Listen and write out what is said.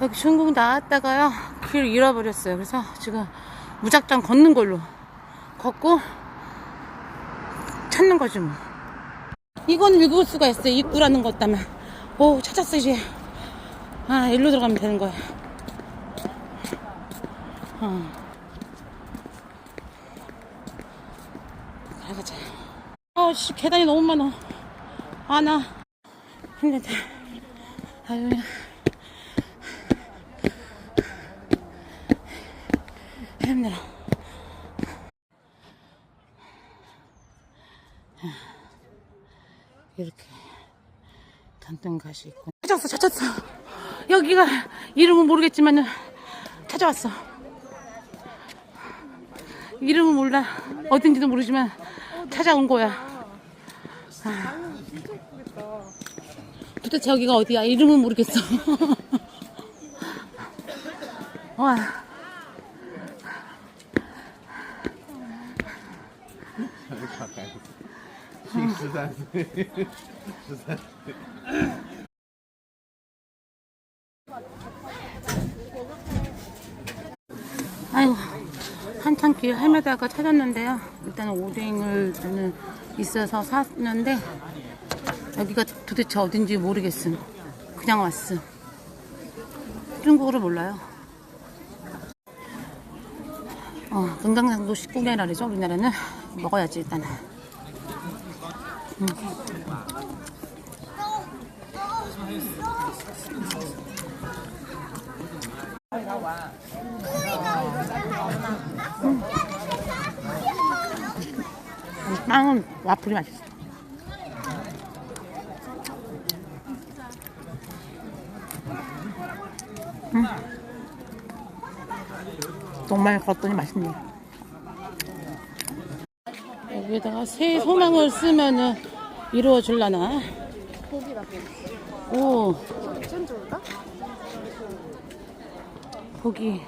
여기 중국 나왔다가요. 길 잃어버렸어요. 그래서 지금 무작정 걷는 걸로. 걷고 찾는 거지 뭐. 이거는 읽을 수가 있어요. 입구라는 것 때문에 오 찾았어 이제 아 일로 들어가면 되는 거야. 어. 가자 아씨 계단이 너무 많아. 아나 힘들다 아유 힘들어. 이렇게 단등가시 있고. 찾았어 찾았어. 여기가 이름은 모르겠지만은 찾아왔어. 이름은 몰라. 어딘지도 모르지만 찾아온 거야. 아. 도대체 여기가 어디야? 이름은 모르겠어. 와 주산 주산 아이고 한참 길 헤매다가 찾았는데요. 일단은 오뎅을 저는 있어서 샀는데 여기가 도대체 어딘지 모르겠음. 그냥 왔음. 중국어를 몰라요. 어, 금강산도 식구개라리죠 우리나라는 먹어야지 일단은. 음. 음, 빵은 와플이 맛있어. 음. 정말 걷더니 맛있네. 여기에다가 새 소망을 쓰면은 이루어질라나? 오. 고기.